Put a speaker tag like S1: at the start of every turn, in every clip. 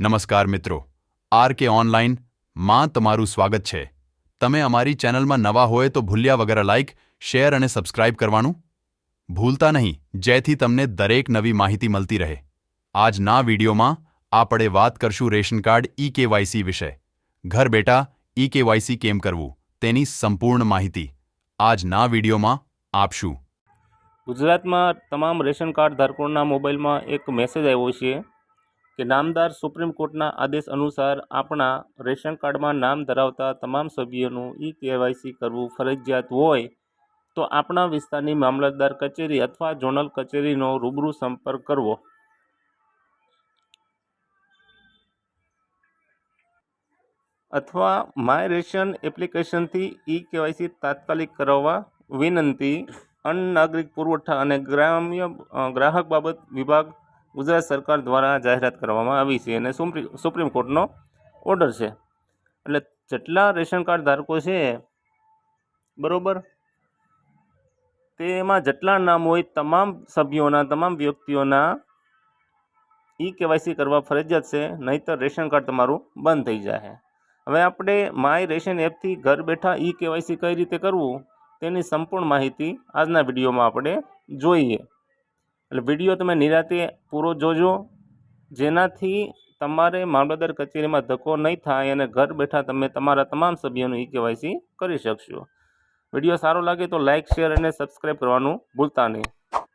S1: નમસ્કાર મિત્રો, R K ઓનલાઈનમાં તમારું સ્વાગત છે. તમે અમારી ચેનલમાં નવા હોય તો ભૂલ્યા વગર લાઇક શેર અને સબસ્ક્રાઇબ કરવાનું ભૂલતા નહીં. જેથી તમને દરેક નવી માહિતી મળતી રહે. આજના વિડીયોમાં આપણે વાત કરશું રેશન કાર્ડ ઈ કેવાયસી વિશે. ઘર બેઠા ઈ કેવાયસી કેમ કરવું? તેની સંપૂર્ણ માહિતી આજના વિડીયોમાં આપશું.
S2: ગુજરાતમાં તમામ રેશન કાર્ડ મોબાઈલમાં એક મેસેજ આવ્યો છે. કે નામદાર સુપ્રીમ કોર્ટના આદેશ અનુસાર આપણા રેશન કાર્ડમાં નામ ધરાવતા તમામ સભ્યોનું ઈ કેવાયસી કરવું ફરજિયાત હોય, તો આપણા વિસ્તારની મામલતદાર કચેરી અથવા ઝોનલ કચેરીનો રૂબરૂ સંપર્ક કરવો. અથવા માય રેશન એપ્લિકેશનથી ઈ કેવાયસી તાત્કાલિક કરાવવા વિનંતી, અન્ન નાગરિક પુરવઠા અને ગ્રામ્ય ગ્રાહક બાબત વિભાગ ગુજરાત સરકાર દ્વારા જાહેરાત કરવામાં આવી છે અને સુપ્રી- સુપ્રીમ કોર્ટનો ઓર્ડર છે. એટલે જેટલા રેશન કાર્ડ ધારકો છે, બરાબર? તેમાં જેટલા નામ હોય, તમામ સભ્યોના, તમામ વ્યક્તિઓના ઈ કેવાયસી કરવા ફરજિયાત છે, નહીંતર રેશન કાર્ડ તમારું બંધ થઈ જાય હવે આપણે માય રેશન એપથી ઘર બેઠા ઈ કેવાયસી કઈ રીતે કરવું, તેની સંપૂર્ણ માહિતી આજના વિડીયોમાં આપણે જોઈએ. એટલે વીડિયો તમે નિરાતે પૂરો જોજો. જેનાથી તમારે મામલતદાર કચેરીમાં ધક્કો નહીં થાય અને ઘર બેઠા તમે તમારા તમામ સભ્યોનું ઈ કેવાયસી કરી શકશો. વીડિયો સારો લાગે તો લાઇક શેર અને સબસ્ક્રાઈબ કરવાનું ભૂલતા નહીં.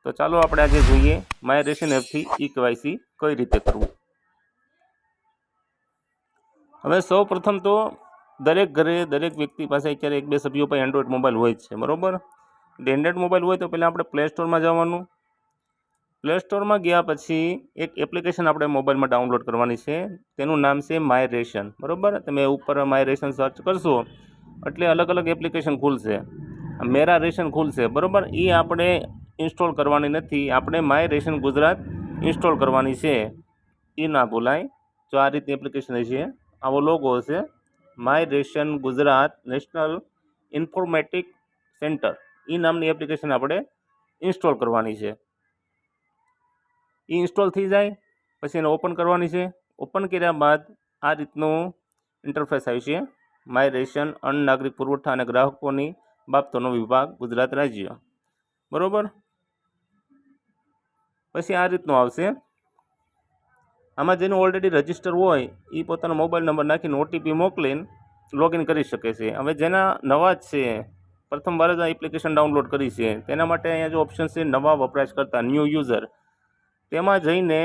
S2: તો ચાલો આપણે આજે જોઈએ માય રેશન એપથી ઈ કેવાયસી કઈ રીતે કરવું. હવે સૌ તો દરેક ઘરે દરેક વ્યક્તિ પાસે અત્યારે એક બે સભ્યો પાસે એન્ડ્રોઈડ મોબાઈલ હોય છે, બરાબર? એન્ડ્રોઈડ મોબાઈલ હોય તો પહેલાં આપણે પ્લે સ્ટોરમાં જવાનું પ્લે સ્ટોરમાં ગયા પછી એક એપ્લિકેશન આપણે મોબાઈલમાં ડાઉનલોડ કરવાની છે. તેનું નામ છે માય રેશન બરાબર? તમે ઉપર માય રેશન સર્ચ કરશો, એટલે અલગ અલગ એપ્લિકેશન ખુલશે. મેરા રેશન ખુલશે, બરાબર? એ આપણે ઇન્સ્ટોલ કરવાની નથી. આપણે માય રેશન ગુજરાત ઇન્સ્ટોલ કરવાની છે. એ ના ભૂલાય. જો આ રીતની એપ્લિકેશન છે આવો લોગો હશે. My Ration Gujarat national informatic centre એ નામની એપ્લિકેશન આપણે ઇન્સ્ટોલ કરવાની છે. એ ઇન્સ્ટોલ થઈ જાય, પછી એને ઓપન કરવાની છે. ઓપન કર્યા બાદ આ રીતનું ઇન્ટરફેસ આવશે માય રેશન અન્ન નાગરિક પુરવઠા અને ગ્રાહકોની બાબતોનો વિભાગ ગુજરાત રાજ્ય. બરાબર? પછી આ રીતનું આવશે. આમાં જેનું ઓલરેડી રજિસ્ટર હોય એ પોતાનો મોબાઈલ નંબર નાખીને ઓટીપી મોકલીને લોગિન કરી શકે છે. હવે જેના નવા જ છે, પ્રથમવાર જ આ એપ્લિકેશન ડાઉનલોડ કરી છે. તેના માટે અહીંયા જો ઓપ્શન છે, નવા વપરાશકર્તા ન્યૂ યુઝર તેમાં જઈને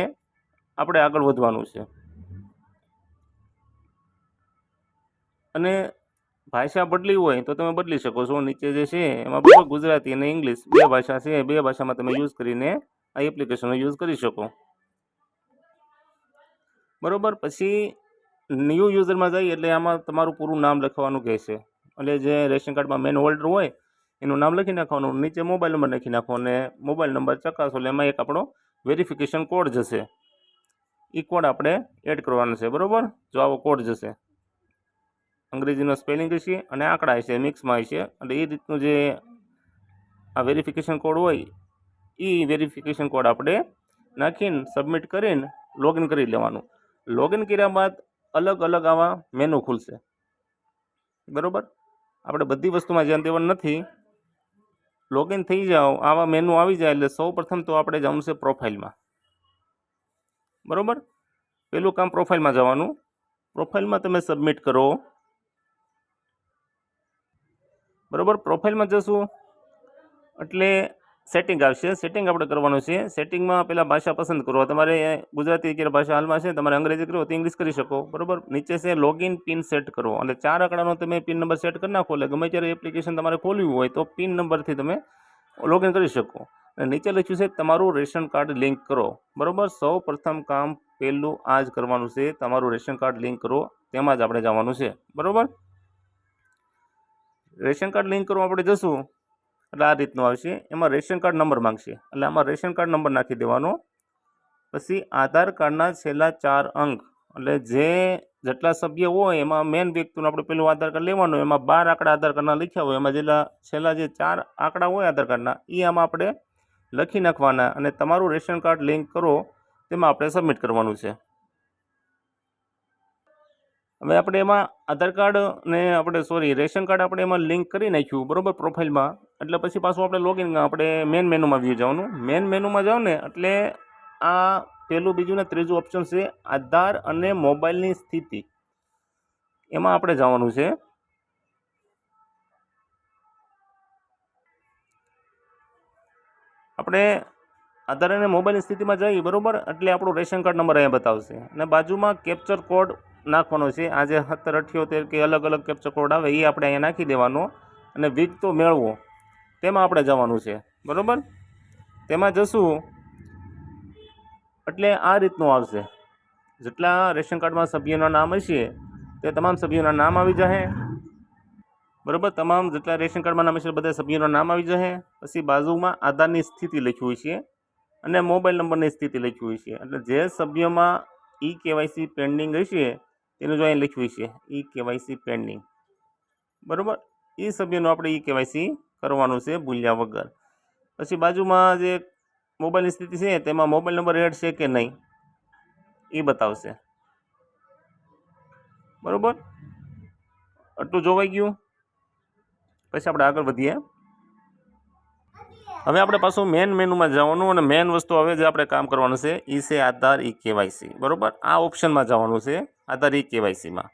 S2: આપણે આગળ વધવાનું છે. અને ભાષા બદલી હોય તો તમે બદલી શકો છો. નીચે જે છે એમાં બરાબર ગુજરાતી અને ઇંગ્લિશ બે ભાષા છે. બે ભાષામાં તમે યુઝ કરીને આ એપ્લિકેશનનો યુઝ કરી શકો. બરોબર? પછી ન્યૂ યુઝરમાં જઈએ એટલે આમાં તમારું પૂરું નામ લખવાનું કહેશે. એટલે જે રેશન કાર્ડમાં મેન હોલ્ડર હોય એનું નામ લખી નાખવાનું, નીચે મોબાઈલ નંબર લખી નાખો અને મોબાઈલ નંબર ચકાસો એટલે એમાં એક આપણો વેરિફિકેશન કોડ જશે. એ કોડ આપણે એડ કરવાનો છે, બરાબર? જો આવો કોડ જશે. અંગ્રેજીનો સ્પેલિંગ હશે અને આંકડા હશે, મિક્સમાં હશે. એટલે એ રીતનું જે આ વેરિફિકેશન કોડ હોય એ વેરિફિકેશન કોડ આપણે નાખીને સબમિટ કરીને લોગિન કરી લેવાનું. લોગિન કર્યા બાદ અલગ અલગ આવા મેનુ ખુલશે. બરાબર? આપણે બધી વસ્તુમાં ધ્યાન દેવાનું નથી. લોગિન થઈ જાઓ, આવા મેનુ આવી જાય એટલે સૌ પ્રથમ તો આપણે જવાનું છે પ્રોફાઇલમાં બરાબર? પહેલું કામ પ્રોફાઇલમાં જવાનું. પ્રોફાઇલમાં તમે સબમિટ કરો. બરાબર? પ્રોફાઇલમાં જશું. એટલે સેટિંગ આવશે સેટિંગ આપણે કરવાનું છે. સેટિંગમાં પહેલાં ભાષા પસંદ કરો. તમારે ગુજરાતી અત્યારે ભાષા હાલમાં છે, તમારે અંગ્રેજી કરો, તો ઇંગ્લિશ કરી શકો. બરાબર? નીચે છે લોગિન પિન સેટ કરો. અને ચાર આંકડાનો તમે પિન નંબર સેટ કરી નાખો. એટલે ગમે ત્યારે એપ્લિકેશન તમારે ખોલવું હોય, તો પિન નંબરથી તમે લોગિન કરી શકો. અને નીચે લખ્યું છે તમારું રેશન કાર્ડ લિંક કરો. બરાબર? સૌ પ્રથમ કામ પહેલું આ જ કરવાનું છે. તમારું રેશન કાર્ડ લિંક કરો. તેમાં જ આપણે જવાનું છે. બરાબર? રેશન કાર્ડ લિંક કરવા આપણે જશું. એટલે આ રીતનું આવશે. એમાં રેશન કાર્ડ નંબર માંગશે. એટલે આમાં રેશન કાર્ડ નંબર નાખી દેવાનો. પછી આધાર કાર્ડના છેલ્લા ચાર અંક. એટલે જે જેટલા સભ્ય હોય, એમાં મેન વ્યક્તિનું આપણે પેલું આધાર કાર્ડ લેવાનું, એમાં બાર આંકડા આધાર કાર્ડના લખ્યા હોય, એમાં જેટલા છેલ્લા જે ચાર આંકડા હોય આધાર કાર્ડના એ આમાં આપણે લખી નાખવાના. અને તમારું રેશન કાર્ડ લિંક કરો, તેમાં આપણે સબમિટ કરવાનું છે. હવે આપણે એમાં આધાર કાર્ડ ને આપણે સોરી રેશન કાર્ડ આપણે એમાં લિંક કરી નાખ્યું, બરાબર પ્રોફાઇલમાં એટલે પછી પાછું આપણે લોગિન આપણે મેન મેનુમાં વ્યૂ જવાનું. મેન મેનુમાં જાઓ ને, એટલે આ પહેલું બીજું ને ત્રીજું ઓપ્શન છે, આધાર અને મોબાઈલની સ્થિતિ. એમાં આપણે જવાનું છે. આપણે આધાર અને મોબાઈલની સ્થિતિમાં જઈએ, બરાબર? એટલે આપણું રેશન કાર્ડ નંબર અહીંયા બતાવશે. અને બાજુમાં કેપ્ચર કોડ નાખવાનો છે. આ જે સત્તર અઠ્યોતેર કે અલગ અલગ કેપ્ચર કોડ આવે એ આપણે અહીંયા નાખી દેવાનો અને વીક તો મેળવો. તેમાં આપણે જવાનું છે. બરોબર? તેમાં જશું. એટલે આ રીતનું આવશે. જેટલા રેશન કાર્ડમાં સભ્યોના નામ હશે, તે તમામ સભ્યોના નામ આવી જશે. બરાબર? તમામ જેટલા રેશન કાર્ડમાં નામ હશે, બધા સભ્યોના નામ આવી જશે. પછી બાજુમાં આધારની સ્થિતિ લખી હોય છે અને મોબાઈલ નંબરની સ્થિતિ લખી હોય છે. એટલે જે સભ્યોમાં ઈ કેવાયસી પેન્ડિંગ હશે તેનું જો અહીં લખ્યું છે, ઈ કેવાયસી પેન્ડિંગ બરાબર? એ સભ્યનું આપણે ઈ કેવાયસી કરવાનું છે ભૂલ્યા વગર. પછી બાજુમાં જે મોબાઈલની સ્થિતિ છે, તેમાં મોબાઈલ નંબર એડ છે કે નહીં? એ બતાવશે. બરોબર? આટલું જોવાઈ ગયું? પછી આપણે આગળ વધીએ. હવે આપણે પાછું મેન મેનુમાં જવાનું અને મેન વસ્તુ હવે જે આપણે કામ કરવાનું છે એ છે આધાર ઈ કેવાયસી. બરાબર? આ ઓપ્શનમાં જવાનું છે, આધાર ઈ કેવાયસીમાં.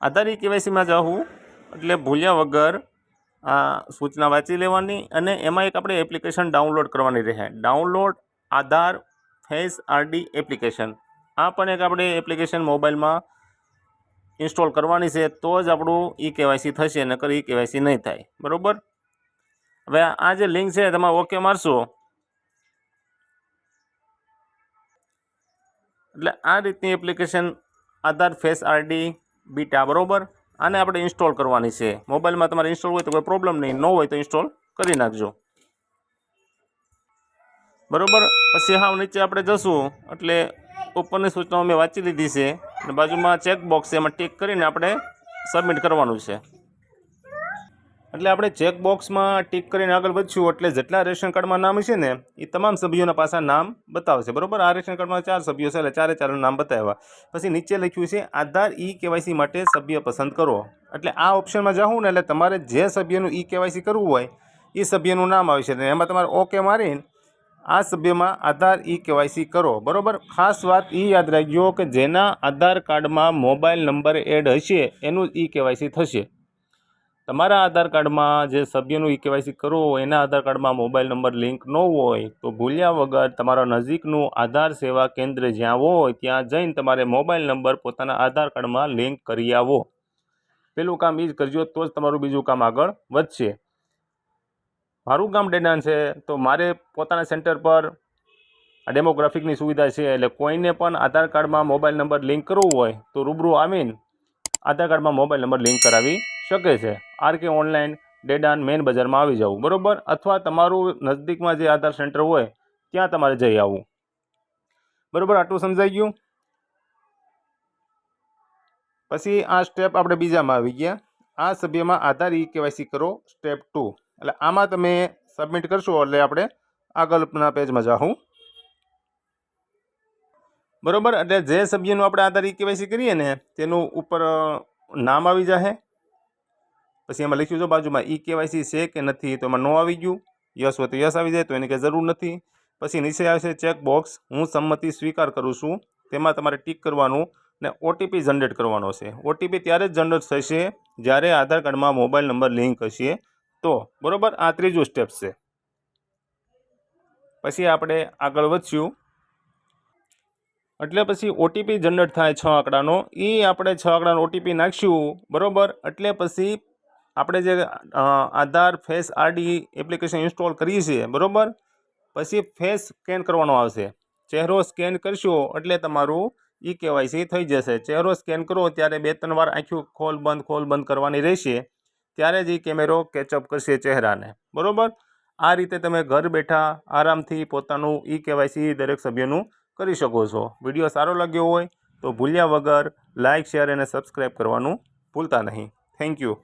S2: આધાર ઈ કેવાયસીમાં જાઉં એટલે ભૂલ્યા વગર આ સૂચના વાંચી લેવાની અને એમાં એક આપણે એપ્લિકેશન ડાઉનલોડ કરવાની રહે. Download Aadhaar face RD application આ પણ એક આપણે એપ્લિકેશન મોબાઈલમાં ઇન્સ્ટોલ કરવાની છે, તો જ આપણું ઈ કેવાયસી થશે, નકર ઈ કેવાયસી નહીં થાય. બરાબર? હવે આ જે લિંક છે તમે ઓકે મારશો? એટલે આ રીતની application Aadhaar, face RD beta, બરાબર? આને આપણે ઇન્સ્ટોલ કરવાની છે. મોબાઈલમાં તમારે ઇન્સ્ટોલ હોય તો કોઈ પ્રોબ્લેમ નહીં. ન હોય તો ઇન્સ્ટોલ કરી નાખજો. બરાબર? પછી હાવ નીચે આપણે જશું. એટલે ઉપરની સૂચનાઓ મેં વાંચી લીધી છે. અને બાજુમાં ચેક બોક્સ છે, એમાં ટીક કરીને આપણે સબમિટ કરવાનું છે. એટલે આપણે ચેક બોક્સમાં ટીક કરીને આગળ વધશું, એટલે જેટલા રેશન કાર્ડમાં નામ છે ને એ તમામ સભ્યોના પાછા નામ બતાવશે. બરાબર? આ રેશન કાર્ડમાં ચાર સભ્યો છે, એટલે ચારે ચારનું નામ બતાવ્યા. પછી નીચે લખ્યું છે, આધાર ઈ કેવાયસી માટે સભ્ય પસંદ કરો. એટલે આ ઓપ્શનમાં જાઉં ને, એટલે તમારે જે સભ્યનું ઈ કેવાયસી કરવું હોય એ સભ્યનું નામ આવશે. એમાં તમારે ઓકે મારીને આ સભ્યમાં આધાર ઈ કેવાયસી કરો, બરાબર? ખાસ વાત એ યાદ રાખજો કે જેના આધાર કાર્ડમાં મોબાઈલ નંબર એડ હશે, એનું ઈ કેવાયસી થશે. તમારા આધાર કાર્ડમાં જે સભ્યનું ઈ કેવાયસી કરો, એના આધાર કાર્ડમાં મોબાઈલ નંબર લિંક ન હોય, તો ભૂલ્યા વગર તમારા નજીકનું આધાર સેવા કેન્દ્ર જ્યાં હોય, ત્યાં જઈને તમારે મોબાઈલ નંબર પોતાના આધાર કાર્ડમાં લિંક કરી આવો. પેલું કામ એ જ કરજો, તો જ તમારું બીજું કામ આગળ વધશે. મારું ગામ ડેડાન છે, તો મારે પોતાના સેન્ટર પર આ ડેમોગ્રાફિકની સુવિધા છે, એટલે કોઈને પણ આધાર કાર્ડમાં મોબાઈલ નંબર લિંક કરવું હોય, તો રૂબરૂ આવીને આધાર કાર્ડમાં મોબાઈલ નંબર લિંક કરાવી શકે છે. આર કે ઓનલાઈન ડેડાન મેન બજારમાં આવી જવું, બરાબર? અથવા તમારું નજદીકમાં જે આધાર સેન્ટર હોય, ત્યાં તમારે જઈ આવવું. બરાબર? આટલું સમજાઈ ગયું? પછી આ સ્ટેપ આપણે બીજામાં આવી ગયા. આ સભ્યમાં આધાર ઈ કેવાયસી કરો, સ્ટેપ ટુ. એટલે આમાં તમે સબમિટ કરશો એટલે આપણે આગળના પેજમાં જાઉં બરાબર? એટલે જે સભ્યનું આપણે આધાર ઈ કેવાયસી કરીએ ને, તેનું ઉપર નામ આવી જશે પછી એમાં લખ્યું છે બાજુમાં ઈ કેવાયસી છે કે નથી, તો એમાં નો આવી ગયું. યસ હોય તો યસ આવી જાય, તો એની કંઈ જરૂર નથી. પછી નીચે આવશે ચેક બોક્સ હું સંમતિ સ્વીકાર કરું છું. તેમાં તમારે ટીક કરવાનું ને ઓટીપી જનરેટ કરવાનો છે. ઓટીપી ત્યારે જ જનરેટ થશે જ્યારે આધાર કાર્ડમાં મોબાઈલ નંબર લિંક હશે. તો, બરાબર? આ ત્રીજું સ્ટેપ છે. પછી આપણે આગળ વધશું. એટલે પછી ઓટીપી જનરેટ થાય છ આંકડાનો. એ આપણે છ આંકડાનો ઓટીપી નાખશું, બરાબર? એટલે પછી આપણે જે Aadhaar face RD application install કરીએ છીએ બરોબર? પછી ફેસ સ્કેન કરવાનો આવશે. ચહેરો સ્કેન કરશો, એટલે તમારું ઈ કેવાયસી થઈ જશે. ચહેરો સ્કેન કરો, ત્યારે બે ત્રણ વાર આંખ્યું ખોલ, બંધ ખોલ, બંધ કરવાની રહેશે. ત્યારે જ એ કેમેરો કેચઅપ કરશે ચહેરાને. બરાબર? આ રીતે તમે ઘર બેઠા આરામથી પોતાનું ઈ કેવાયસી દરેક સભ્યનું કરી શકો છો. વીડિયો સારો લાગ્યો હોય તો ભૂલ્યા વગર લાઇક શેર અને સબસ્ક્રાઈબ કરવાનું ભૂલતા નહીં. Thank you.